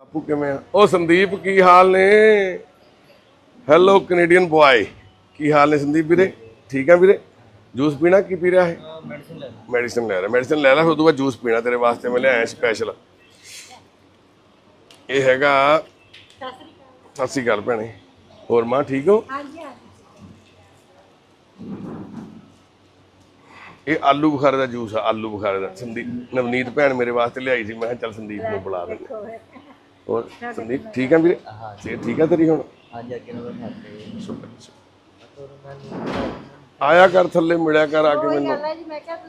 ਬਾਪੂ ਕਿਵੇਂ ਆ? ਉਹ ਸੰਦੀਪ ਕੀ ਹਾਲ ਨੇ? ਹੈਲੋ ਕੈਨੇਡੀਅਨ ਬੁਆਏ ਕੀ ਹਾਲ ਨੇ ਸੰਦੀਪ ਵੀਰੇ? ਠੀਕ ਆ ਵੀਰੇ? ਜੂਸ ਪੀਣਾ? ਕੀ ਪੀ ਰਿਹਾ ਹੈ? ਮੈਡੀਸਿਨ ਲੈ ਮੈਡੀਸਨ ਲੈ ਰਿਹਾ। ਮੈਡੀਸਨ ਲੈ ਲੈ ਫਿਰ ਉਹਦੋਂ ਬਾਅਦ ਜੂਸ ਪੀਣਾ ਤੇਰੇ ਵਾਸਤੇ। ਮੈਂ ਲਿਆਇਆ ਸਪੈਸ਼ਲ ਇਹ ਹੈਗਾ ਸਤਿ ਸ਼੍ਰੀ ਅਕਾਲ ਭੈਣੇ। ਹੋਰ ਮਾਂ ਠੀਕ ਹੋ? ਹਾਂਜੀ ਇਹ ਆਲੂ ਬੁਖਾਰੇ ਦਾ ਜੂਸ ਆ ਆਲੂ ਬੁਖਾਰੇ ਦਾ। ਸੰਦੀਪ ਨਵਨੀਤ ਭੈਣ ਮੇਰੇ ਵਾਸਤੇ ਲਿਆਈ ਸੀ। ਮੈਂ ਕਿਹਾ ਚੱਲ ਸੰਦੀਪ ਨੂੰ ਬੁਲਾ ਦਿੰਦੇ ਹੋਰ ਸੰਦੀਪ ਠੀਕ ਆ ਵੀਰੇ? ਤੇ ਠੀਕ ਆ ਤੇਰੀ ਹੁਣ? ਹਾਂਜੀ ਅੱਗੇ ਨੂੰ ਖਾਤੇ ਸ਼ੁਕਰ ਆਇਆ ਕਰ ਥੱਲੇ ਮਿਲਿਆ ਕਰ ਆ ਕੇ ਮੈਨੂੰ।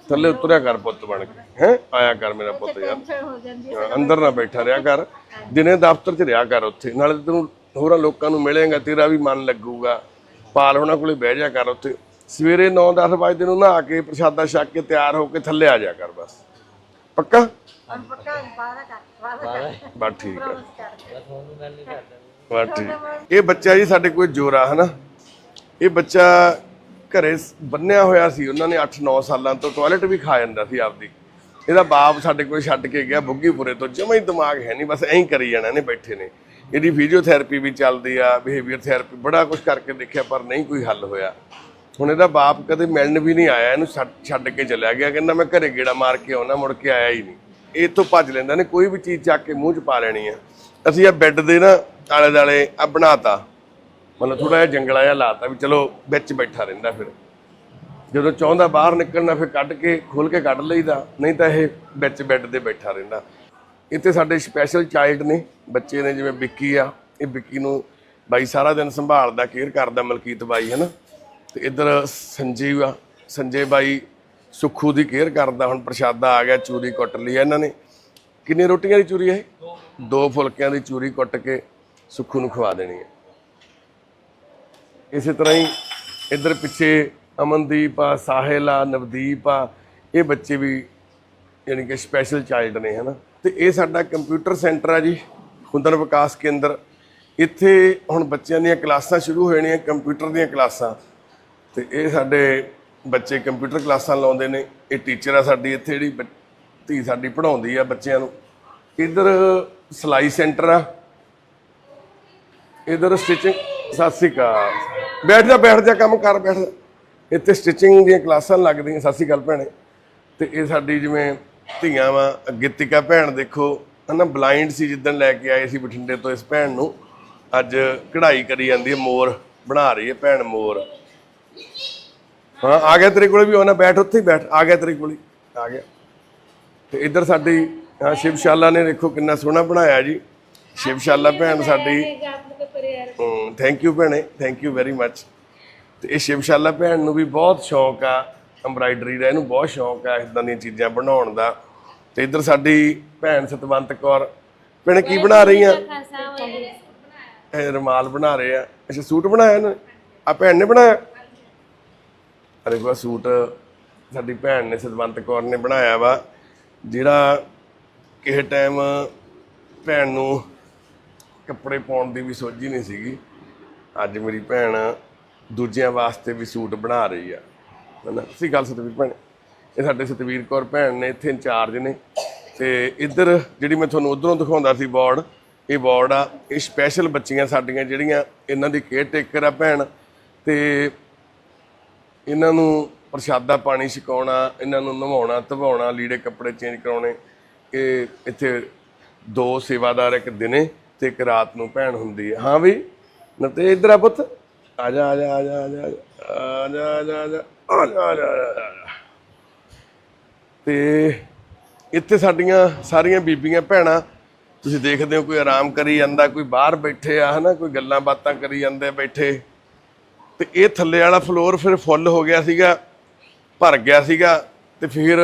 ਥੱਲੇ ਉਤਰਿਆ ਕਰ ਪੁੱਤ ਬਣ ਕੇ। ਹੈ? ਆਇਆ ਕਰ ਮੇਰਾ ਪੁੱਤ ਯਾਰ। ਹੋ ਹੈ। ਹਾਂ, ਅੰਦਰ ਨਾ ਬੈਠਾ ਰਿਹਾ ਕਰ। ਦਿਨੇ ਦਫ਼ਤਰ 'ਚ ਰਿਹਾ ਕਰ ਉੱਥੇ। ਨਾਲੇ ਤੈਨੂੰ ਹੋਰਾਂ ਲੋਕਾਂ ਨੂੰ ਮਿਲੇਗਾ ਤੇਰਾ ਵੀ ਮਨ ਲੱਗੂਗਾ। ਪਾਲ ਹੋਣਾ ਕੋਲੇ ਬਹਿ ਜਾ ਕਰ ਉੱਥੇ। ਸਵੇਰੇ 9-10 ਵਜੇ ਨੂੰ ਨਹਾ ਕੇ ਪ੍ਰਸ਼ਾਦਾ ਛਕ ਕੇ ਤਿਆਰ ਹੋ ਕੇ ਥੱਲੇ ਆ ਜਾ ਕਰ ਬਸ। ਪੱਕਾ? ਹੁਣ ਪੱਕਾ ਬਾਹਰ ਕਰ ਬਾਹਰ ਕਰ ਬਸ ਠੀਕ ਹੈ ਕਰ। ਤੁਹਾਨੂੰ ਗੱਲ ਨਹੀਂ ਕਰਦਾ ਬਸ ਠੀਕ। ਇਹ ਬੱਚਾ ਜੀ ਸਾਡੇ ਕੋਲ ਜੋਰਾ ਹਨਾ? ਇਹ ਬੱਚਾ ਘਰੇ ਬੰਨਿਆ ਹੋਇਆ ਸੀ। ਉਹਨਾਂ ਨੇ 8-9 ਸਾਲਾਂ ਤੋਂ ਟਾਇਲਟ ਵੀ ਖਾ ਜਾਂਦਾ ਸੀ ਆਪਦੀ। ਇਹਦਾ ਬਾਪ ਸਾਡੇ ਕੋਲ ਛੱਡ ਕੇ ਗਿਆ ਬੁੱਗੀਪੁਰੇ ਤੋਂ। ਜਮਾ ਹੀ ਦਿਮਾਗ ਹੈ ਨਹੀਂ ਬਸ ਐਂ ਕਰੀ ਜਾਣਾ ਨੇ ਬੈਠੇ ਨੇ। ਇਹਦੀ ਫਿਜ਼ੀਓਥੈਰੇਪੀ ਵੀ ਚੱਲਦੀ ਆ ਬਿਹੇਵੀਅਰ ਥੈਰੇਪੀ ਬੜਾ ਕੁਝ ਕਰਕੇ ਦੇਖਿਆ ਪਰ ਨਹੀਂ ਕੋਈ ਹੱਲ ਹੋਇਆ। ਹੁਣ ਇਹਦਾ ਬਾਪ ਕਦੇ ਮਿਲਣ ਵੀ ਨਹੀਂ ਆਇਆ, ਇਹਨੂੰ ਛੱਡ- ਛੱਡ ਕੇ ਚਲਿਆ ਗਿਆ। ਕਹਿੰਦਾ ਮੈਂ ਘਰੇ ਗੇੜਾ ਮਾਰ ਕੇ ਆਉਣਾ, ਮੁੜ ਕੇ ਆਇਆ ਹੀ ਨਹੀਂ। ਇਹ ਤੋਂ ਭੱਜ ਲੈਂਦਾ ਨੇ, ਕੋਈ ਵੀ ਚੀਜ਼ ਚੱਕ ਕੇ ਮੂੰਹ 'ਚ ਪਾ ਲੈਣੀ ਆ। ਅਸੀਂ ਆ ਬੈੱਡ ਦੇ ਨਾ ਆਲੇ ਦਾਲੇ ਆ ਬਣਾਤਾ। ਮਤਲਬ ਥੋੜਾ ਜਿਹਾ ਜੰਗਲਾ ਜਿਹਾ ਲਾਤਾ ਵੀ ਚਲੋ ਵਿੱਚ ਬੈਠਾ ਰਹਿੰਦਾ ਫਿਰ। ਜਦੋਂ ਚਾਹੁੰਦਾ ਬਾਹਰ ਨਿਕਲਣਾ, ਫਿਰ ਕੱਢ ਕੇ ਖੋਲ ਕੇ ਕੱਢ ਲਈਦਾ। ਨਹੀਂ ਤਾਂ ਇਹ ਵਿੱਚ ਬੈੱਡ ਤੇ ਬੈਠਾ ਰਹਿੰਦਾ। ਇੱਥੇ ਸਾਡੇ ਸਪੈਸ਼ਲ ਚਾਈਲਡ ਨੇ, ਬੱਚੇ ਨੇ ਜਿਵੇਂ ਵਿੱਕੀ ਆ। ਇਹ ਵਿੱਕੀ ਨੂੰ ਬਾਈ ਸਾਰਾ ਦਿਨ ਸੰਭਾਲਦਾ ਕੇਅਰ ਕਰਦਾ ਮਲਕੀਤ ਬਾਈ ਹੈ ਨਾ ਤੇ ਇੱਧਰ ਸੰਜੀਵ ਆ, ਸੰਜੇ ਬਾਈ ਸੁੱਖੂ ਦੀ ਕੇਅਰ ਕਰਦਾ, ਹੁਣ ਪ੍ਰਸ਼ਾਦਾ ਆ ਗਿਆ, ਚੂਰੀ ਕੁੱਟ ਲਈ ਆ ਇਹਨਾਂ ਨੇ। ਕਿੰਨੀ ਰੋਟੀਆਂ ਦੀ ਚੂਰੀ ਹੈ ਦੋ ਫੁਲਕਿਆਂ ਦੀ ਚੂਰੀ ਕੁੱਟ ਕੇ ਸੁੱਖੂ ਨੂੰ ਖਵਾ ਦੇਣੀ ਹੈ ਇਸੇ ਤਰ੍ਹਾਂ ਹੀ ਇੱਧਰ ਪਿੱਛੇ ਅਮਨਦੀਪ ਆ, ਸਾਹਿਲ ਆ, ਨਵਦੀਪ ਆ, ਇਹ ਬੱਚੇ ਵੀ ਯਾਨੀ ਕਿ ਸਪੈਸ਼ਲ ਚਾਈਲਡ ਨੇ, ਹਨਾ। ਤੇ ਇਹ ਸਾਡਾ ਕੰਪਿਊਟਰ ਸੈਂਟਰ ਆ ਜੀ ਹੁਨਰ ਵਿਕਾਸ ਕੇਂਦਰ। ਇੱਥੇ ਹੁਣ ਬੱਚਿਆਂ ਦੀਆਂ ਕਲਾਸਾਂ ਸ਼ੁਰੂ ਹੋ ਜਾਣੀਆਂ ਕੰਪਿਊਟਰ ਦੀਆਂ ਕਲਾਸਾਂ। ਤੇ ਇਹ ਸਾਡੇ ਬੱਚੇ ਕੰਪਿਊਟਰ ਕਲਾਸਾਂ ਲਾਉਂਦੇ ਨੇ, ਇਹ ਟੀਚਰ ਆ ਸਾਡੀ ਇੱਥੇ ਜਿਹੜੀ ਬ- ਧੀ ਸਾਡੀ ਪੜ੍ਹਾਉਂਦੀ ਆ ਬੱਚਿਆਂ ਨੂੰ। ਇੱਧਰ ਸਿਲਾਈ ਸੈਂਟਰ ਆ। ਇਧਰ ਸਟਿਚਿੰਗ ਸਤਿ ਸ੍ਰੀ ਅਕਾਲ। ਬੈਠ ਜਾ ਬੈਠ ਜਾ, ਕੰਮ ਕਰ, ਬੈਠ ਜਾ। ਇੱਥੇ ਸਟਿਚਿੰਗ ਦੀਆਂ ਕਲਾਸਾਂ ਲੱਗਦੀਆਂ, ਸਤਿ ਸ੍ਰੀ ਅਕਾਲ ਭੈਣੇ। ਤੇ ਇਹ ਸਾਡੀ ਜਿਵੇਂ ਧੀਆਂ ਵਾ ਗਿੱਤਿਕਾ ਭੈਣ ਦੇਖੋ, ਹਨਾ ਬਲਾਈਂਡ ਸੀ ਜਿੱਦਣ ਲੈ ਕੇ ਆਏ ਸੀ ਬਠਿੰਡੇ ਤੋਂ ਇਸ ਭੈਣ ਨੂੰ। ਅੱਜ ਕਢਾਈ ਕਰੀ ਜਾਂਦੀ ਹੈ ਮੋਰ ਬਣਾ ਰਹੀ ਹੈ ਭੈਣ ਮੋਰ। ਹਾਂ ਆ ਗਿਆ ਤੇਰੇ ਕੋਲੇ ਵੀ ਆਉਣਾ ਬੈਠ ਉੱਥੇ ਹੀ ਬੈਠ। ਆ ਗਿਆ ਤੇਰੇ ਕੋਲੇ। ਆ ਗਿਆ। ਤੇ ਇੱਧਰ ਸਾਡੀ ਹਾਂ ਸ਼ਿਵਸ਼ਾਲਾ ਨੇ ਦੇਖੋ ਕਿੰਨਾ ਸੋਹਣਾ ਬਣਾਇਆ ਜੀ। ਸ਼ਿਵਸ਼ਾਲਾ ਭੈਣ ਸਾਡੀ। ਥੈਂਕ ਯੂ ਭੈਣੇ ਥੈਂਕ ਯੂ ਵੈਰੀ ਮੱਚ ਤੇ ਇਹ ਸ਼ਿਵਸ਼ਾਲਾ ਭੈਣ ਨੂੰ ਵੀ ਬਹੁਤ ਸ਼ੌਂਕ ਆ ਐਮਬਰਾਇਡਰੀ ਦਾ। ਇਹਨੂੰ ਬਹੁਤ ਸ਼ੌਂਕ ਆ ਇਦਾਂ ਦੀਆਂ ਚੀਜ਼ਾਂ ਬਣਾਉਣ ਦਾ। ਤੇ ਇੱਧਰ ਸਾਡੀ ਭੈਣ ਸਤਵੰਤ ਕੌਰ। ਭੈਣੇ ਕੀ ਬਣਾ ਰਹੀ ਆ ਇਹ? ਰਮਾਲ ਬਣਾ ਰਹੇ ਆ। ਅੱਛਾ ਸੂਟ ਬਣਾਇਆ ਨਾ? ਆ ਭੈਣ ਨੇ ਬਣਾਇਆ? ਆ ਦੇਖੋ ਸੂਟ ਸਾਡੀ ਭੈਣ ਨੇ ਸਤਵੰਤ ਕੌਰ ਨੇ ਬਣਾਇਆ ਵਾ, ਜਿਹੜਾ ਕਿਸੇ ਟਾਈਮ ਭੈਣ ਨੂੰ ਕੱਪੜੇ ਪਾਉਣ ਦੀ ਵੀ ਸੋਝੀ ਨਹੀਂ ਸੀਗੀ। ਅੱਜ ਮੇਰੀ ਭੈਣ ਦੂਜਿਆਂ ਵਾਸਤੇ ਵੀ ਸੂਟ ਬਣਾ ਰਹੀ ਆ। ਹਨਾ? ਤੁਸੀਂ ਗੱਲ ਸਤਵੀਰ ਭੈਣ। ਇਹ ਸਾਡੇ ਸਤਵੀਰ ਕੌਰ ਭੈਣ ਨੇ ਇੱਥੇ ਇੰਚਾਰਜ ਨੇ ਤੇ ਇੱਧਰ ਜਿਹੜੀ ਮੈਂ ਤੁਹਾਨੂੰ ਉਧਰੋਂ ਦਿਖਾਉਂਦਾ ਸੀ ਬੋਰਡ ਇਹ ਵਾਰਡ ਆ, ਇਹ ਸਪੈਸ਼ਲ ਬੱਚੀਆਂ ਸਾਡੀਆਂ ਜਿਹੜੀਆਂ ਇਹਨਾਂ ਦੀ ਕੇਅਰ ਟੇਕਰ ਆ ਭੈਣ ਤੇ ਇਹਨਾਂ ਨੂੰ ਪ੍ਰਸ਼ਾਦਾ ਪਾਣੀ ਛਕਾਉਣਾ ਇਹਨਾਂ ਨੂੰ ਨਵਾਉਣਾ ਧਵਾਉਣਾ ਲੀੜੇ ਕੱਪੜੇ ਚੇਂਜ ਕਰਾਉਣੇ ਇਹ ਇੱਥੇ ਦੋ ਸੇਵਾਦਾਰ ਇੱਕ ਦਿਨੇ ਤੇ ਇੱਕ ਰਾਤ ਨੂੰ ਭੈਣ ਹੁੰਦੀ ਹੈ ਹਾਂ ਵੀ ਨਾ ਤੇ ਇਧਰ ਆ ਪੁੱਤ ਆ ਜਾ ਆ ਜਾ ਆ ਜਾ ਆ ਜਾ ਆ ਜਾ ਆ ਜਾ ਆ ਜਾ ਆ ਜਾ ਆ ਜਾ ਤੇ ਇੱਥੇ ਸਾਡੀਆਂ ਸਾਰੀਆਂ ਬੀਬੀਆਂ ਭੈਣਾਂ ਤੁਸੀਂ ਦੇਖਦੇ ਹੋ ਕੋਈ ਆਰਾਮ ਕਰੀ ਜਾਂਦਾ ਕੋਈ ਬਾਹਰ ਬੈਠੇ ਆ ਹਨਾ ਕੋਈ ਗੱਲਾਂ ਬਾਤਾਂ ਕਰੀ ਜਾਂਦੇ ਆ ਬੈਠੇ ਤੇ ਇਹ ਥੱਲੇ ਵਾਲਾ ਫਲੋਰ ਫਿਰ ਫੁੱਲ ਹੋ ਗਿਆ ਸੀਗਾ ਭਰ ਗਿਆ ਸੀਗਾ ਤੇ ਫਿਰ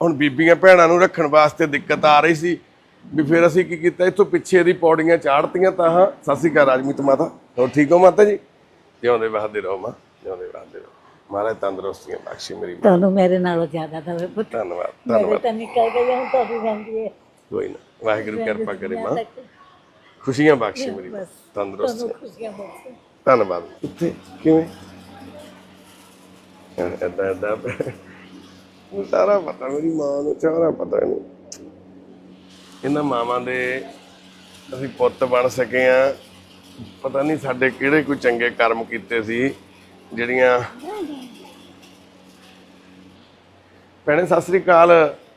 ਹੁਣ ਬੀਬੀਆਂ ਭੈਣਾਂ ਨੂੰ ਰੱਖਣ ਵਾਸਤੇ ਦਿੱਕਤ ਆ ਰਹੀ ਸੀ ਵੀ ਫਿਰ ਅਸੀਂ ਕੀ ਕੀਤਾ ਇੱਥੋਂ ਪਿੱਛੇ ਦੀ ਪੌੜੀਆਂ ਚਾੜਤੀਆਂ ਤਾਂ ਹਾਂ। ਸਤਿ ਸ਼੍ਰੀ ਅਕਾਲ ਰਾਜਮੀਤ ਮਾਤਾ। ਹੋਰ ਠੀਕ ਹੋ ਮਾਤਾ ਜੀ? ਜਿਉਂਦੇ ਵਸਦੇ ਰਹੋ ਮਾਂ ਜਿਉਂਦੇ ਵਸਦੇ ਰਹੋ। ਮਹਾਰਾਜ ਤੰਦਰੁਸਤੀਆਂ ਬਖਸ਼ੇ ਮੇਰੀ ਮਾਂ। ਤੁਹਾਨੂੰ ਮੇਰੇ ਨਾਲੋਂ ਜ਼ਿਆਦਾ ਦਵੇ ਪੁੱਤ ਧੰਨਵਾਦ ਧੰਨਵਾਦ। ਤਾਂ ਨਿਕਲ ਗਈ ਹੁਣ ਤੁਹਾਡੀ ਰਹਿੰਦੀ ਹੈ। ਕੋਈ ਨਾ ਵਾਹਿਗੁਰੂ ਕਿਰਪਾ ਕਰੇ ਮਾਂ। ਖੁਸ਼ੀਆਂ ਬਖਸ਼ੇ ਮੇਰੀ ਮਾਂ। ਤੰਦਰੁਸਤ ਤੁਹਾਨੂੰ ਖੁਸ਼ੀਆਂ ਬਖਸ਼ੇ। ਧੰਨਵਾਦ। ਉੱਥੇ ਕਿਵੇਂ? ਐਦਾਂ ਐਦਾਂ ਨੂੰ ਸਾਰਾ ਪਤਾ ਮੇਰੀ ਮਾਂ ਨੂੰ ਸਾਰਾ ਪਤਾ ਇਹਨੂੰ। ਇਹਨਾਂ ਮਾਵਾਂ ਦੇ ਅਸੀਂ ਪੁੱਤ ਬਣ ਸਕੇ ਆ। ਪਤਾ ਨਹੀਂ ਸਾਡੇ ਕਿਹੜੇ ਕੋਈ ਚੰਗੇ ਕਰਮ ਕੀਤੇ ਸੀ ਜਿਹੜੀਆਂ ਭੈਣੇ ਸਤਿ ਸ੍ਰੀ ਅਕਾਲ।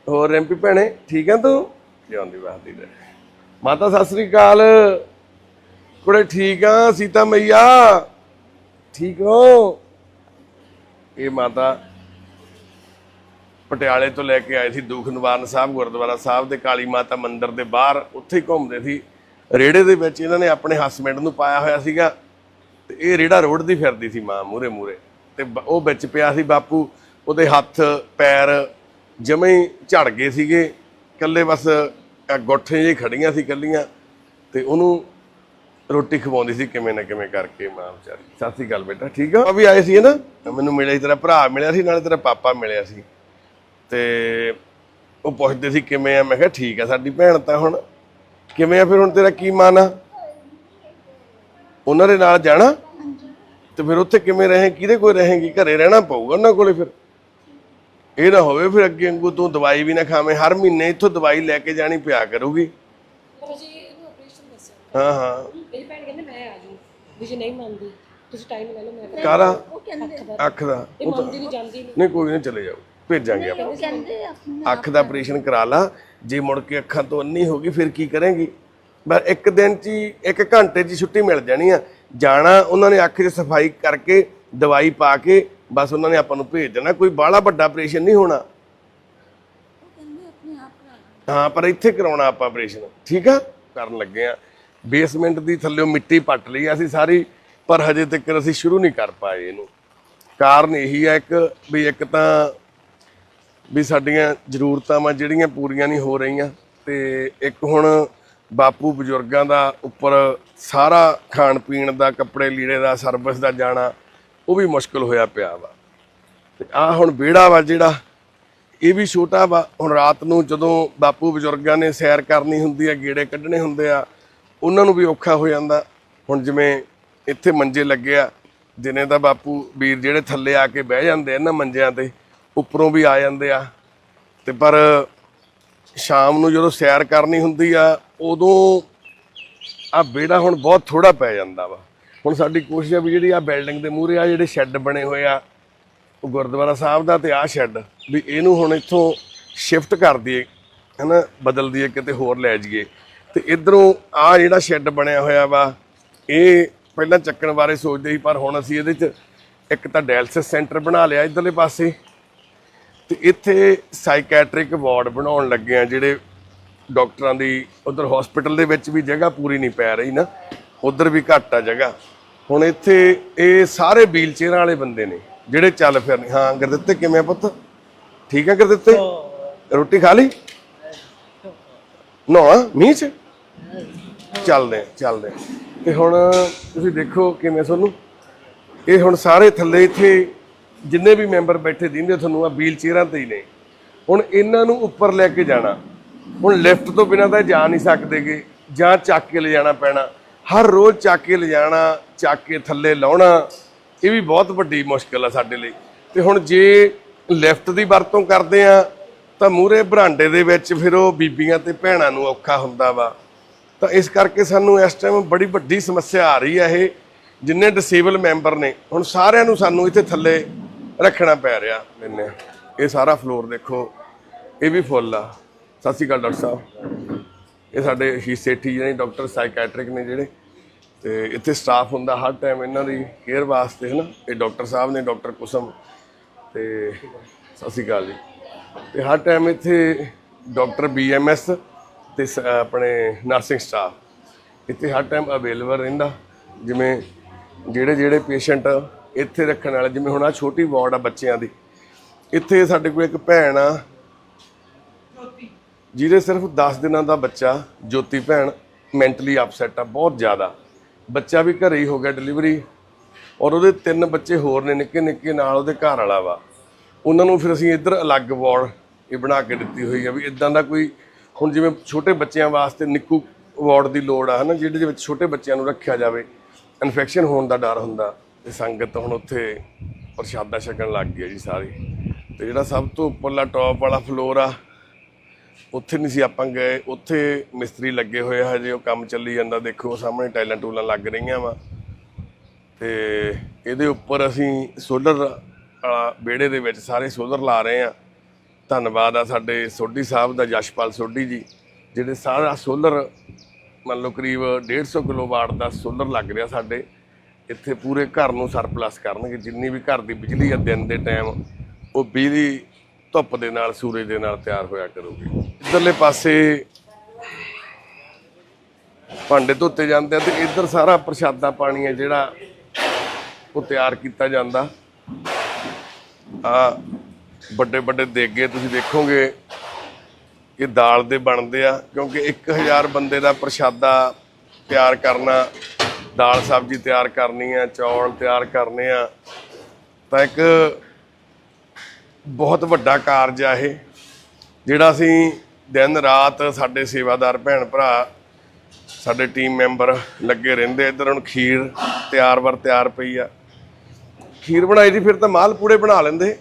ਹੋਰ ਰੈਂਪੀ ਭੈਣੇ ਠੀਕ ਆ ਤੂੰ? ਜਿਉਂਦੀ ਵਾਹਦੀ ਦੇ। ਮਾਤਾ ਸਤਿ ਸ੍ਰੀ ਅਕਾਲ। ਕੁੜੇ ਠੀਕ ਆ, ਸੀਤਾ ਮਈਆ। ਠੀਕ ਹੋ? ਇਹ ਮਾਤਾ ਪਟਿਆਲੇ ਤੋਂ ਲੈ ਕੇ ਆਏ ਸੀ ਦੁਖ ਨਿਵਾਰਨ ਸਾਹਿਬ, ਗੁਰਦੁਆਰਾ ਸਾਹਿਬ ਦੇ ਕਾਲੀ ਮਾਤਾ ਮੰਦਿਰ ਦੇ ਬਾਹਰ। ਉੱਥੇ ਹੀ ਘੁੰਮਦੇ ਸੀ। ਰੇੜੇ ਦੇ ਵਿੱਚ ਇਹਨਾਂ ਨੇ ਆਪਣੇ ਹਸਬੈਂਡ ਨੂੰ ਪਾਇਆ ਹੋਇਆ ਸੀਗਾ। ਤੇ ਇਹ ਰੇੜਾ ਰੋਡ ਦੀ ਫਿਰਦੀ ਸੀ ਮਾਂ ਮੂਰੇ ਮੂਰੇ ਤੇ ਬ- ਉਹ ਵਿੱਚ ਪਿਆ ਸੀ ਬਾਪੂ। ਉਹਦੇ ਹੱਥ, ਪੈਰ ਜਮੇ ਝੜ ਗਏ ਸੀਗੇ। ਕੱਲੇ ਬਸ ਆਹ ਗੁੱਠੇ ਜਿਹੀ ਖੜੀਆਂ ਸੀ ਕੱਲੀਆਂ ਤੇ ਉਹਨੂੰ ਰੋਟੀ ਖਵਾਉਂਦੀ ਸੀ ਕਿਵੇਂ ਨਾ ਕਿਵੇਂ ਕਰਕੇ ਮਾਂ ਵਿਚਾਰੀ। ਸਤਿ ਸ੍ਰੀ ਅਕਾਲ ਬੇਟਾ ਠੀਕ ਆ? ਉਹ ਵੀ ਆਏ ਸੀ ਨਾ? ਮੈਨੂੰ ਮਿਲਿਆ ਸੀ ਤੇਰਾ ਭਰਾ ਮਿਲਿਆ ਸੀ ਨਾਲੇ ਤੇਰਾ ਪਾਪਾ ਮਿਲਿਆ ਸੀ। ਤੇ ਉਹ ਪੁੱਛਦੇ ਸੀ ਕਿਵੇਂ ਆ? ਮੈਂ ਕਿਹਾ ਠੀਕ ਆ ਸਾਡੀ ਭੈਣ ਤਾਂ ਹੁਣ ਕਿਵੇਂ ਆ? ਫਿਰ ਹੁਣ ਤੇਰਾ ਕੀ ਮਨ ਆ? ਉਹਨਾਂ ਦੇ ਨਾਲ ਜਾਣਾ? ਤੇ ਫਿਰ ਉੱਥੇ ਕਿਵੇਂ ਰਹੇ? ਕਿਹਦੇ ਕੋਲ ਰਹੇਗੀ ਘਰੇ ਰਹਿਣਾ ਪਊਗਾ ਉਹਨਾਂ ਕੋਲੇ ਫਿਰ? ਇਹ ਨਾ ਹੋਵੇ ਫਿਰ ਅੱਗੇ ਵਾਂਗੂ ਤੂੰ ਦਵਾਈ ਵੀ ਨਾ ਖਾਵੇਂ ਹਰ ਮਹੀਨੇ ਇੱਥੋਂ ਦਵਾਈ ਲੈ ਕੇ ਜਾਣੀ ਪਿਆ ਕਰੂਗੀ। ਜੀ ਹਾਂ ਹਾਂ। ਮੇਰੀ ਭੈਣ ਕਹਿੰਦੇ ਮੈਂ ਆ ਜੂ ਵੀ ਜੇ ਨਹੀਂ ਮੰਨਦੀ। ਤੁਸੀਂ ਟਾਈਮ ਲੈ ਲਓ ਮੈਂ ਕਰਾਂ ਕਾਰਾ ਅੱਖ ਦਾ। ਅੱਖ ਦਾ। ਇਹ ਮੰਨਦੀ ਨਹੀਂ ਜਾਂਦੀ ਨਹੀਂ ਨਹੀਂ ਕੋਈ ਨਹੀਂ ਚਲੇ ਜਾਓ। ਭੇਜਾਂਗੇ ਆਪਾਂ। ਅੱਖ ਦਾ। ਆਪਰੇਸ਼ਨ ਕਰਾ ਲਾ। ਜੇ ਮੁੜ ਕੇ ਅੱਖਾਂ ਤੋਂ ਅੰਨੀ ਹੋ ਗਈ ਫਿਰ ਕੀ ਕਰਾਂਗੀ? ਬਸ ਇੱਕ ਦਿਨ ਚ ਹੀ ਇੱਕ ਘੰਟੇ ਚ ਹੀ ਛੁੱਟੀ ਮਿਲ ਜਾਣੀ ਆ। ਜਾਣਾ ਉਹਨਾਂ ਨੇ ਅੱਖ 'ਚ ਸਫ਼ਾਈ ਕਰਕੇ ਦਵਾਈ ਪਾ ਕੇ ਬਸ ਉਹਨਾਂ ਨੇ ਆਪਾਂ ਨੂੰ ਭੇਜ ਦੇਣਾ। ਕੋਈ ਬਾਹਲਾ ਵੱਡਾ ਆਪਰੇਸ਼ਨ ਨਹੀਂ ਹੋਣਾ। ਹਾਂ ਪਰ ਇੱਥੇ ਕਰਾਉਣਾ ਆਪਾਂ ਆਪਰੇਸ਼ਨ ਠੀਕ ਆ? ਕਰਨ ਲੱਗੇ ਆ। ਬੇਸਮੈਂਟ ਦੀ ਥੱਲੇੋਂ ਮਿੱਟੀ ਪੱਟ ਲਈ ਆ ਅਸੀਂ ਸਾਰੀ, ਪਰ ਹਜੇ ਤੱਕ ਅਸੀਂ ਸ਼ੁਰੂ ਨਹੀਂ ਕਰ ਪਾਏ ਇਹਨੂੰ। ਕਾਰਨ ਇਹੀ ਆ ਇੱਕ, ਵੀ ਇੱਕ ਤਾਂ ਵੀ ਸਾਡੀਆਂ ਜ਼ਰੂਰਤਾਂ ਵਾ ਜਿਹੜੀਆਂ ਪੂਰੀਆਂ ਨਹੀਂ ਹੋ ਰਹੀਆਂ, ਤੇ ਇੱਕ ਹੁਣ ਬਾਪੂ ਬਜ਼ੁਰਗਾਂ ਦਾ ਉੱਪਰ ਸਾਰਾ ਖਾਣ ਪੀਣ ਦਾ, ਕੱਪੜੇ ਲੀੜੇ ਦਾ, ਸਰਵਿਸ ਦਾ ਜਾਣਾ, ਉਹ ਵੀ ਮੁਸ਼ਕਲ ਹੋਇਆ ਪਿਆ ਵਾ। ਤੇ ਆ ਹੁਣ ਵਿਹੜਾ ਵਾ ਜਿਹੜਾ, ਇਹ ਵੀ ਛੋਟਾ ਵਾ। ਹੁਣ ਰਾਤ ਨੂੰ ਜਦੋਂ ਬਾਪੂ ਬਜ਼ੁਰਗਾਂ ਨੇ ਸੈਰ ਕਰਨੀ ਹੁੰਦੀ ਆ ਗੇੜੇ ਕੱਢਣੇ ਹੁੰਦੇ ਆ ਉਹਨਾਂ ਨੂੰ ਵੀ ਔਖਾ ਹੋ ਜਾਂਦਾ। ਹੁਣ ਜਿਵੇਂ ਇੱਥੇ ਮੰਜੇ ਲੱਗੇ ਆ ਦਿਨੇ ਤਾਂ ਬਾਪੂ ਵੀਰ ਜਿਹੜੇ ਥੱਲੇ ਆ ਕੇ ਬਹਿ ਜਾਂਦੇ ਆ ਨਾ ਮੰਜਿਆਂ ਤੇ, ਉੱਪਰੋਂ ਵੀ ਆ ਜਾਂਦੇ ਆ। ਤੇ ਪਰ ਸ਼ਾਮ ਨੂੰ ਜਦੋਂ ਸੈਰ ਕਰਨੀ ਹੁੰਦੀ ਆ, ਉਦੋਂ ਆ ਬੇੜਾ ਹੁਣ ਬਹੁਤ ਥੋੜਾ ਪੈ ਜਾਂਦਾ ਵਾ। ਹੁਣ ਸਾਡੀ ਕੋਸ਼ਿਸ਼ ਆ ਵੀ ਜਿਹੜੀ ਆ ਬਿਲਡਿੰਗ ਦੇ ਮੂਹਰੇ ਆ ਜਿਹੜੇ ਸ਼ੈੱਡ ਬਣੇ ਹੋਏ ਆ, ਉਹ ਗੁਰਦੁਆਰਾ ਸਾਹਿਬ ਦਾ ਤੇ ਆ ਸ਼ੈੱਡ, ਵੀ ਇਹਨੂੰ ਹੁਣ ਇੱਥੋਂ ਸ਼ਿਫਟ ਕਰ ਦਈਏ, ਹਨਾ, ਬਦਲ ਦਈਏ, ਕਿਤੇ ਹੋਰ ਲੈ ਜਾਈਏ। ਤੇ ਇਧਰੋਂ ਆ ਜਿਹੜਾ ਸ਼ੈੱਡ ਬਣਿਆ ਹੋਇਆ ਵਾ ਇਹ ਪਹਿਲਾਂ ਚੱਕਣ ਬਾਰੇ ਸੋਚਦੇ ਸੀ ਪਰ ਹੁਣ ਅਸੀਂ ਇਹਦੇ 'ਚ ਇੱਕ ਤਾਂ ਡਾਇਲਸਿਸ ਸੈਂਟਰ ਬਣਾ ਲਿਆ ਇਧਰਲੇ ਪਾਸੇ ਤੇ ਇੱਥੇ ਸਾਈਕੈਟ੍ਰਿਕ ਵਾਰਡ ਬਣਾਉਣ ਲੱਗੇ ਆ ਜਿਹੜੇ ਡਾਕਟਰਾਂ ਦੀ ਉਧਰ ਹਸਪੀਟਲ ਦੇ ਵਿੱਚ ਵੀ ਜਗ੍ਹਾ ਪੂਰੀ ਨਹੀਂ ਪੈ ਰਹੀ ਨਾ ਉਧਰ ਵੀ ਘੱਟ ਆ ਜਗ੍ਹਾ। ਹੁਣ ਇੱਥੇ ਇਹ ਸਾਰੇ ਵੀਲ ਚੇਅਰਾਂ ਵਾਲੇ ਬੰਦੇ ਨੇ ਜਿਹੜੇ ਚੱਲ ਫਿਰ ਹਾਂ ਗੁਰਦਿੱਤੇ ਕਿਵੇਂ ਆ ਪੁੱਤ? ਠੀਕ ਆ ਗੁਰਦਿੱਤੇ? ਰੋਟੀ ਖਾ ਲਈ? ਨੋ ਮੀਂਹ ਚ? ਚੱਲਦੇ ਚੱਲਦੇ ਆ। ਤੇ ਹੁਣ ਤੁਸੀਂ ਦੇਖੋ ਕਿਵੇਂ ਤੁਹਾਨੂੰ। ਇਹ ਹੁਣ ਸਾਰੇ ਥੱਲੇ ਇੱਥੇ ਜਿੰਨੇ ਵੀ ਮੈਂਬਰ ਬੈਠੇ ਦਿੰਦੇ ਤੁਹਾਨੂੰ ਆ ਵੀਲ ਚੇਅਰਾਂ ਤੇ ਹੀ ਨੇ। ਹੁਣ ਇਹਨਾਂ ਨੂੰ ਉੱਪਰ ਲੈ ਕੇ ਜਾਣਾ। ਹੁਣ ਲਿਫਟ ਤੋਂ ਬਿਨਾਂ ਤਾਂ ਇਹ ਜਾ ਨਹੀਂ ਸਕਦੇਗੇ, ਜਾਂ ਚੱਕ ਕੇ ਲਿਜਾਣਾ ਪੈਣਾ। ਹਰ ਰੋਜ਼ ਚੱਕ ਕੇ ਲਿਜਾਣਾ, ਚੱਕ ਕੇ ਥੱਲੇ ਲਾਉਣਾ, ਇਹ ਵੀ ਬਹੁਤ ਵੱਡੀ ਮੁਸ਼ਕਲ ਆ ਸਾਡੇ ਲਈ। ਤੇ ਹੁਣ ਜੇ ਲਿਫਟ ਦੀ ਵਰਤੋਂ ਕਰਦੇ ਆ, ਤਾਂ ਮੂਰੇ ਬਰਾਂਡੇ ਦੇ ਵਿੱਚ ਫਿਰ ਉਹ ਬੀਬੀਆਂ ਤੇ ਭੈਣਾਂ ਨੂੰ ਔਖਾ ਹੁੰਦਾ ਵਾ। ਤਾਂ ਇਸ ਕਰਕੇ ਸਾਨੂੰ ਇਸ ਟਾਈਮ ਬੜੀ ਵੱਡੀ ਸਮੱਸਿਆ ਆ ਰਹੀ ਹੈ ਇਹ, ਜਿੰਨੇ ਡਿਸੇਬਲ ਮੈਂਬਰ ਨੇ। ਹੁਣ ਸਾਰਿਆਂ ਨੂੰ ਸਾਨੂੰ ਇੱਥੇ ਥੱਲੇ ਰੱਖਣਾ ਪੈ ਰਿਹਾ ਮੈਨੇ। ਇਹ ਸਾਰਾ ਫਲੋਰ ਦੇਖੋ, ਇਹ ਵੀ ਫੁੱਲ ਆ। ਸਤਿ ਸ਼੍ਰੀ ਅਕਾਲ ਡਾਕਟਰ ਸਾਹਿਬ। ਇਹ ਸਾਡੇ ਹੀ ਸੇਠੀ ਜਿਹੜੇ ਡਾਕਟਰ ਸਾਈਕੈਟ੍ਰਿਕ ਨੇ ਜਿਹੜੇ। ਤੇ ਇੱਥੇ ਸਟਾਫ ਹੁੰਦਾ ਹਰ ਟਾਈਮ ਇਹਨਾਂ ਦੀ ਕੇਅਰ ਵਾਸਤੇ ਹੈ ਨਾ ਇਹ ਡਾਕਟਰ ਸਾਹਿਬ ਨੇ ਡਾਕਟਰ ਕੁਸਮ। ਤੇ ਸਤਿ ਸ਼੍ਰੀ ਅਕਾਲ ਜੀ। ਤੇ ਹਰ ਟਾਈਮ ਇੱਥੇ ਡਾਕਟਰ ਬੀਐਮਐਸ ਤੇ ਆਪਣੇ ਨਰਸਿੰਗ ਸਟਾਫ ਇੱਥੇ ਹਰ ਟਾਈਮ ਅਵੇਲੇਬਲ ਰਹਿੰਦਾ। ਜਿਵੇਂ ਜਿਹੜੇ ਜਿਹੜੇ ਪੇਸ਼ੈਂਟ ਇੱਥੇ ਰੱਖਣ ਵਾਲੇ ਜਿਵੇਂ ਹੁਣ ਆ ਛੋਟੀ ਵਾਰਡ ਆ ਬੱਚਿਆਂ ਦੀ। ਇੱਥੇ ਸਾਡੇ ਕੋਲ ਇੱਕ ਭੈਣ ਆ। ਜਿਹਦੇ ਸਿਰਫ 10 ਦਿਨਾਂ ਦਾ ਬੱਚਾ ਜੋਤੀ ਭੈਣ ਮੈਂਟਲੀ ਅਪਸੈਟ ਆ ਬਹੁਤ ਜ਼ਿਆਦਾ। ਬੱਚਾ ਵੀ ਘਰੇ ਹੀ ਹੋ ਗਿਆ ਡਿਲੀਵਰੀ ਔਰ ਉਹਦੇ ਤਿੰਨ ਬੱਚੇ ਹੋਰ ਨੇ ਨਿੱਕੇ ਨਿੱਕੇ ਨਾਲ ਉਹਦੇ ਘਰ ਵਾਲਾ ਵਾ। ਉਹਨਾਂ ਨੂੰ ਫਿਰ ਅਸੀਂ ਇੱਧਰ ਅਲੱਗ ਵਾਰਡ ਇਹ ਬਣਾ ਕੇ ਦਿੱਤੀ ਹੋਈ ਆ ਵੀ ਇਦਾਂ ਦਾ ਕੋਈ ਹੁਣ ਜਿਵੇਂ ਛੋਟੇ ਬੱਚਿਆਂ ਵਾਸਤੇ ਨਿੱਕੂ ਵਾਰਡ ਦੀ ਲੋੜ ਆ, ਹਨਾ, ਜਿਹਦੇ ਦੇ ਵਿੱਚ ਛੋਟੇ ਬੱਚਿਆਂ ਨੂੰ ਰੱਖਿਆ ਜਾਵੇ ਇਨਫੈਕਸ਼ਨ ਹੋਣ ਦਾ ਡਰ ਹੁੰਦਾ ਤੇ ਸੰਗਤ ਹੁਣ ਉੱਥੇ ਪ੍ਰਸ਼ਾਦਾ ਛਕਣ ਲੱਗ ਗਈ ਆ ਜੀ ਸਾਰੀ। ਤੇ ਜਿਹੜਾ ਸਭ ਤੋਂ ਉੱਪਰਲਾ ਟੌਪ ਵਾਲਾ ਫਲੋਰ ਆ, ਉੱਥੇ ਨਹੀਂ ਸੀ ਆਪਾਂ ਗਏ, ਉੱਥੇ ਮਿਸਤਰੀ ਲੱਗੇ ਹੋਏ ਆ ਹਜੇ, ਉਹ ਕੰਮ ਚੱਲੀ ਜਾਂਦਾ, ਦੇਖੋ ਸਾਹਮਣੇ ਟਾਈਲਾਂ ਟੂਲਾਂ ਲੱਗ ਰਹੀਆਂ ਵਾ। ਤੇ ਇਹਦੇ ਉੱਪਰ ਅਸੀਂ ਸੋਲਰ ਵਾਲਾ ਵਿਹੜੇ ਦੇ ਵਿੱਚ ਸਾਰੇ ਸੋਲਰ ਲਾ ਰਹੇ ਆ। ਧੰਨਵਾਦ ਆ ਸਾਡੇ ਸੋਢੀ ਸਾਹਿਬ ਦਾ, ਜਸ਼ਪਾਲ ਸੋਢੀ ਜੀ, ਜਿਹੜੇ ਸਾਰਾ ਸੋਲਰ, ਮੰਨ ਲਓ ਕਰੀਬ 150 ਕਿਲੋਵਾਟ ਦਾ ਸੋਲਰ ਲੱਗ ਰਿਹਾ ਸਾਡੇ। ਇੱਥੇ ਪੂਰੇ ਘਰ ਨੂੰ ਸਰਪਲਸ ਕਰਨਗੇ, ਜਿੰਨੀ ਵੀ ਘਰ ਦੀ ਬਿਜਲੀ ਆ ਦਿਨ ਦੇ ਟਾਈਮ ਉਹ ਬਿਜਲੀ ਧੁੱਪ ਦੇ ਨਾਲ, ਸੂਰਜ ਦੇ ਨਾਲ ਤਿਆਰ ਹੋਇਆ ਕਰੂਗੀ। ਇਧਰਲੇ ਪਾਸੇ ਭਾਂਡੇ ਧੋਤੇ ਜਾਂਦੇ ਆ ਤੇ ਇੱਧਰ ਸਾਰਾ ਪ੍ਰਸ਼ਾਦਾ ਪਾਣੀ ਹੈ ਜਿਹੜਾ ਉਹ ਤਿਆਰ ਕੀਤਾ ਜਾਂਦਾ। ਆ ਵੱਡੇ ਵੱਡੇ ਦੇਗੇ ਤੁਸੀਂ ਦੇਖੋਗੇ ਇਹ ਦਾਲ ਦੇ ਬਣਦੇ ਆ, ਕਿਉਂਕਿ 1000 ਬੰਦੇ ਦਾ ਪ੍ਰਸ਼ਾਦਾ ਤਿਆਰ ਕਰਨਾ, ਦਾਲ ਸਬਜ਼ੀ ਤਿਆਰ ਕਰਨੀ ਆ, ਚੌਲ ਤਿਆਰ ਕਰਨੇ ਆ, ਤਾਂ ਇੱਕ ਬਹੁਤ ਵੱਡਾ ਕਾਰਜ ਆ ਇਹ, ਜਿਹੜਾ ਅਸੀਂ ਦਿਨ ਰਾਤ ਸਾਡੇ ਸੇਵਾਦਾਰ ਭੈਣ ਭਰਾ, ਸਾਡੇ ਟੀਮ ਮੈਂਬਰ ਲੱਗੇ ਰਹਿੰਦੇ ਇੱਧਰ ਹੁਣ ਖੀਰ ਤਿਆਰ ਵਰ ਤਿਆਰ ਪਈ ਆ। ਖੀਰ ਬਣਾਈ ਦੀ ਫਿਰ ਤਾਂ ਮਾਲ ਪੂੜੇ ਬਣਾ ਲੈਂਦੇ।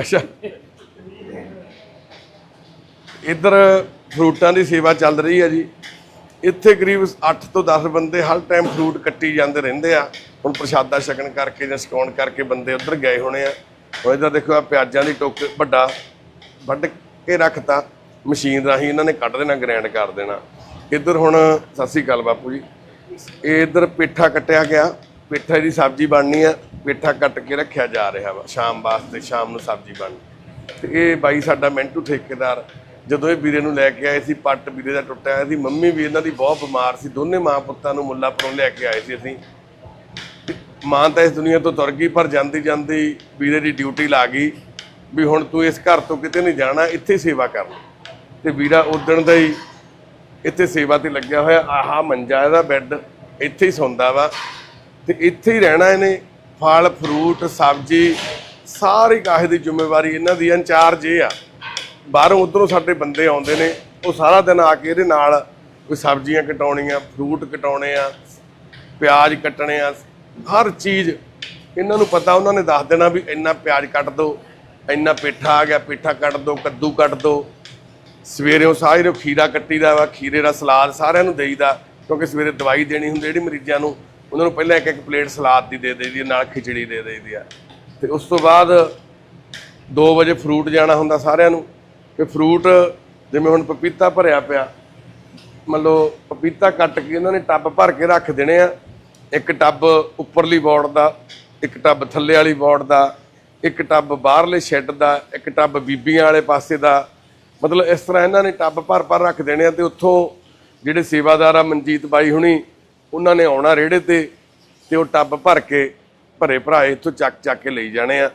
ਅੱਛਾ। ਇੱਧਰ ਫਰੂਟਾਂ ਦੀ ਸੇਵਾ ਚੱਲ ਰਹੀ ਹੈ ਜੀ। ਇੱਥੇ ਕਰੀਬ 8 ਤੋਂ 10 ਬੰਦੇ ਹਰ ਟਾਈਮ ਫਰੂਟ ਕੱਟੀ ਜਾਂਦੇ ਰਹਿੰਦੇ ਆ। ਹੁਣ ਪ੍ਰਸ਼ਾਦਾ ਛਕਣ ਕਰਕੇ ਜਾਂ ਛਕਾਉਣ ਕਰਕੇ ਬੰਦੇ ਉੱਧਰ ਗਏ ਹੋਣੇ ਆ। ਉਹ ਇੱਧਰ ਦੇਖੋ ਆ ਪਿਆਜ਼ਾਂ ਦੀ ਟੋਕ ਵੱਡਾ ਵੱਢ ਕੇ ਰੱਖਤਾ। ਮਸ਼ੀਨ ਰਾਹੀਂ ਇਹਨਾਂ ਨੇ ਕੱਢ ਦੇਣਾ, ਗ੍ਰੈਂਡ ਕਰ ਦੇਣਾ। ਇੱਧਰ ਹੁਣ ਸਤਿ ਸ੍ਰੀ ਅਕਾਲ ਬਾਪੂ ਜੀ। ਇਹ ਇੱਧਰ ਪੇਠਾ ਕੱਟਿਆ ਗਿਆ। ਪੇਠਾ ਦੀ ਸਬਜ਼ੀ ਬਣਨੀ ਆ ਪੇਠਾ ਕੱਟ ਕੇ ਰੱਖਿਆ ਜਾ ਰਿਹਾ ਵਾ, ਸ਼ਾਮ ਵਾਸਤੇ, ਸ਼ਾਮ ਨੂੰ ਸਬਜ਼ੀ ਬਣਨੀ। ਤੇ ਇਹ ਬਾਈ ਸਾਡਾ ਮਿੰਟੂ ਠੇਕੇਦਾਰ, ਜਦੋਂ ਇਹ ਵੀਰੇ ਨੂੰ ਲੈ ਕੇ ਆਏ ਸੀ, ਪੱਟ ਵੀਰੇ ਦਾ ਟੁੱਟਿਆ ਹੋਇਆ ਸੀ, ਮੰਮੀ ਵੀ ਇਹਨਾਂ ਦੀ ਬਹੁਤ ਬਿਮਾਰ ਸੀ, ਦੋਨੇ ਮਾਂ ਪੁੱਤਾਂ ਨੂੰ ਮੁੱਲਾਪੁਰੋਂ ਲੈ ਕੇ ਆਏ ਸੀ ਅਸੀਂ। ਮਾਂ ਤਾਂ ਇਸ ਦੁਨੀਆ ਤੋਂ ਤੁਰ ਗਈ, ਪਰ ਜਾਂਦੀ ਜਾਂਦੀ ਵੀਰੇ ਦੀ ਡਿਊਟੀ ਲਾ ਗਈ, ਵੀ ਹੁਣ ਤੂੰ ਇਸ ਘਰ ਤੋਂ ਕਿਤੇ ਨਹੀਂ ਜਾਣਾ, ਇੱਥੇ ਸੇਵਾ ਕਰਨੀ ਤੇ ਵੀਰਾ ਉਦਣ ਦਾ ਹੀ ਇੱਥੇ ਸੇਵਾ ਤੇ ਲੱਗਿਆ ਹੋਇਆ, ਆਹਾ ਮੰਜਾ ਇਹਦਾ ਬੈੱਡ, ਇੱਥੇ ਹੀ ਸੌਂਦਾ ਵਾ। ਤੇ ਇੱਥੇ ਹੀ ਰਹਿਣਾ ਇਹਨੇ, ਫਲ ਫਰੂਟ ਸਬਜ਼ੀ, ਸਾਰੇ ਕਾਹੇ ਦੀ ਜ਼ਿੰਮੇਵਾਰੀ ਇਹਨਾਂ ਦੀ, ਇੰਚਾਰਜ ਇਹ ਆ। ਬਾਹਰੋਂ ਉਧਰੋਂ ਸਾਡੇ ਬੰਦੇ ਆਉਂਦੇ ਨੇ, ਉਹ ਸਾਰਾ ਦਿਨ ਆ ਕੇ ਇਹਦੇ ਨਾਲ ਕੋਈ ਸਬਜ਼ੀਆਂ ਕਟਾਉਣੀਆਂ ਫਰੂਟ ਕਟਾਉਣੇ ਆ, ਪਿਆਜ਼ ਕੱਟਣੇ ਆ, ਹਰ ਚੀਜ਼ ਇਹਨਾਂ ਨੂੰ ਪਤਾ, ਉਹਨਾਂ ਨੇ ਦੱਸ ਦੇਣਾ ਵੀ ਇੰਨਾ ਪਿਆਜ਼ ਕੱਟ ਦਿਓ ਇੰਨਾ ਪੇਠਾ ਆ ਗਿਆ, ਪੇਠਾ ਕੱਟ ਦਿਓ ਕੱਦੂ ਕੱਟ ਦਿਓ ਸਵੇਰੇ ਉਹ ਸਾਰੇ ਖੀਰਾ ਕੱਟੀਦਾ ਵਾ, ਖੀਰੇ ਦਾ ਸਲਾਦ ਸਾਰਿਆਂ ਨੂੰ ਦੇਈਦਾ, ਕਿਉਂਕਿ ਸਵੇਰੇ ਦਵਾਈ ਦੇਣੀ ਹੁੰਦੀ ਜਿਹੜੀ ਮਰੀਜ਼ਾਂ ਨੂੰ। ਉਹਨਾਂ ਨੂੰ ਪਹਿਲਾਂ ਇੱਕ ਇੱਕ ਪਲੇਟ ਸਲਾਦ ਦੀ ਦੇ ਦੇਈਦੀ ਨਾਲ ਖਿਚੜੀ ਦੇ ਦੇਈਦੀ ਆ ਤੇ ਉਸ ਤੋਂ ਬਾਅਦ 2 ਵਜੇ ਫਰੂਟ ਜਾਣਾ ਹੁੰਦਾ ਸਾਰਿਆਂ ਨੂੰ। ਤੇ ਫਰੂਟ ਜਿਵੇਂ ਹੁਣ ਪਪੀਤਾ ਭਰਿਆ ਪਿਆ, ਮੰਨ ਲਓ ਪਪੀਤਾ ਕੱਟ ਕੇ ਇਹਨਾਂ ਨੇ ਟੱਬ ਭਰ ਕੇ ਰੱਖ ਦੇਣੇ ਆ। ਇੱਕ ਟੱਬ ਉੱਪਰਲੀ ਬੋਰਡ ਦਾ, ਇੱਕ ਟੱਬ ਥੱਲੇ ਵਾਲੀ ਬੋਰਡ ਦਾ, ਇੱਕ ਟੱਬ ਬਾਹਰਲੇ ਸ਼ੈੱਡ ਦਾ, ਇੱਕ ਟੱਬ ਬੀਬੀਆਂ ਵਾਲੇ ਪਾਸੇ ਦਾ। ਮਤਲਬ ਇਸ ਤਰ੍ਹਾਂ ਇਹਨਾਂ ਨੇ ਟੱਬ ਭਰ ਭਰ ਰੱਖ ਦੇਣੇ ਆ ਤੇ ਉੱਥੋਂ ਜਿਹੜੇ ਸੇਵਾਦਾਰ ਆ ਮਨਜੀਤ ਬਾਈ ਹੁਣੀ ਉਹਨਾਂ ਨੇ ਆਉਣਾ ਰੇੜੇ ਤੇ ਤੇ ਉਹ ਟੱਬ ਭਰ ਕੇ ਭਰੇ ਭਰਾ ਇੱਥੋਂ ਚੱਕ ਚੱਕ ਕੇ ਲਈ ਜਾਣੇ ਆ।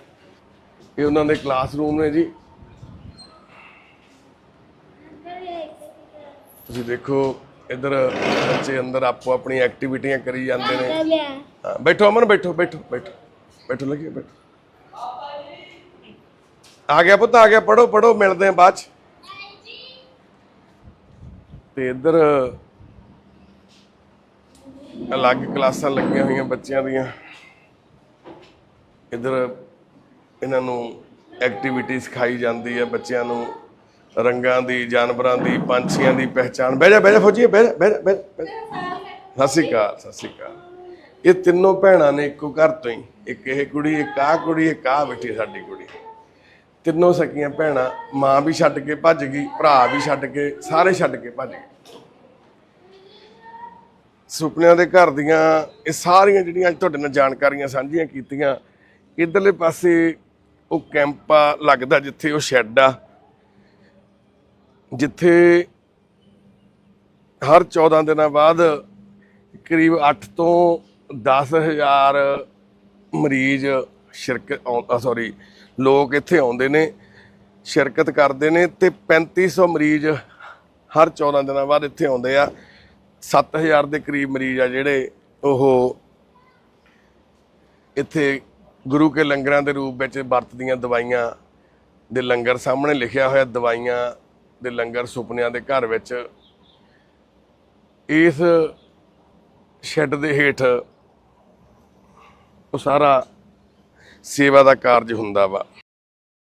ਇਹ ਉਹਨਾਂ ਦੇ ਕਲਾਸਰੂਮ ਨੇ ਜੀ। ਤੁਸੀਂ ਦੇਖੋ ਇੱਧਰ ਬੱਚੇ ਅੰਦਰ ਆਪੋ ਆਪਣੀ ਐਕਟੀਵਿਟੀਆਂ ਕਰੀ ਜਾਂਦੇ ਨੇ। ਹਾਂ, ਬੈਠੋ ਅਮਨ ਬੈਠੋ ਬੈਠੋ ਬੈਠੋ। ਬੈਠੋ ਲੱਗੇ ਬੈਠੋ। ਆ ਗਿਆ ਪੁੱਤ ਆ ਗਿਆ ਪੜੋ ਪੜੋ ਮਿਲਦੇ ਆ ਬਾਅਦ ਚ। ਤੇ ਇੱਧਰ ਅਲੱਗ ਕਲਾਸਾਂ ਲੱਗੀਆਂ ਹੋਈਆਂ ਬੱਚਿਆਂ ਦੀਆਂ। ਇੱਧਰ ਇਹਨਾਂ ਨੂੰ ਐਕਟੀਵਿਟੀ ਸਿਖਾਈ ਜਾਂਦੀ ਹੈ ਬੱਚਿਆਂ ਨੂੰ। ਰੰਗਾਂ ਦੀ ਜਾਨਵਰਾਂ ਦੀ ਪੰਛੀਆਂ ਦੀ ਪਹਿਚਾਣ। ਬਹਿ ਜਾ ਬਹਿ ਜਾ ਫੌਜੀ ਬਹਿ ਜਾ ਬਹਿ ਜਾ, ਸਤਿ ਸ਼੍ਰੀ ਅਕਾਲ ਸਤਿ ਸ਼੍ਰੀ ਅਕਾਲ। ਇਹ ਤਿੰਨੋਂ ਭੈਣਾਂ ਨੇ ਇੱਕੋ ਘਰ ਤੋਂ ਹੀ। ਇੱਕ ਇਹ ਕੁੜੀ ਇੱਕ ਆਹ ਕੁੜੀ ਇੱਕ ਆਹ ਬੈਠੀ ਸਾਡੀ ਕੁੜੀ। ਤਿੰਨੋਂ ਸਕੀਆਂ ਭੈਣਾਂ ਮਾਂ ਵੀ ਛੱਡ ਕੇ ਭੱਜ ਗਈ ਭਰਾ ਵੀ ਛੱਡ ਕੇ ਸਾਰੇ ਛੱਡ ਕੇ ਭੱਜ ਗਏ। ਸੁਪਨਿਆਂ ਦੇ ਘਰ ਦੀਆਂ ਇਹ ਸਾਰੀਆਂ ਜਿਹੜੀਆਂ ਅੱਜ ਤੁਹਾਡੇ ਨਾਲ ਜਾਣਕਾਰੀਆਂ ਸਾਂਝੀਆਂ ਕੀਤੀਆਂ, ਇਧਰਲੇ ਪਾਸੇ ਉਹ ਕੈਂਪ ਆ ਲੱਗਦਾ ਜਿੱਥੇ ਉਹ ਸ਼ੈੱਡ ਆ, ਜਿੱਥੇ ਹਰ 14 ਦਿਨਾਂ ਬਾਅਦ ਕਰੀਬ 8 ਤੋਂ 10000 ਮਰੀਜ਼ ਸ਼ਿਰਕਤ ਸੌਰੀ ਲੋਕ ਇੱਥੇ ਆਉਂਦੇ ਨੇ, ਸ਼ਿਰਕਤ ਕਰਦੇ ਨੇ ਤੇ 3500 ਮਰੀਜ਼ ਹਰ 14 ਦਿਨਾਂ ਬਾਅਦ ਇੱਥੇ ਆਉਂਦੇ ਆ। 7000 ਦੇ ਕਰੀਬ ਮਰੀਜ਼ ਆ ਜਿਹੜੇ ਉਹ ਇੱਥੇ ਗੁਰੂ ਕੇ ਲੰਗਰਾਂ ਦੇ ਰੂਪ ਵਿੱਚ ਵਰਤਦੀਆਂ ਦਵਾਈਆਂ ਦੇ ਲੰਗਰ ਸਾਹਮਣੇ ਲਿਖਿਆ ਹੋਇਆ, ਦਵਾਈਆਂ ਦੇ ਲੰਗਰ ਸੁਪਨਿਆਂ ਦੇ ਘਰ ਵਿੱਚ। ਇਸ ਸ਼ੈੱਡ ਦੇ ਹੇਠ ਉਹ ਸਾਰਾ ਸੇਵਾ ਦਾ ਕਾਰਜ ਹੁੰਦਾ ਵਾ।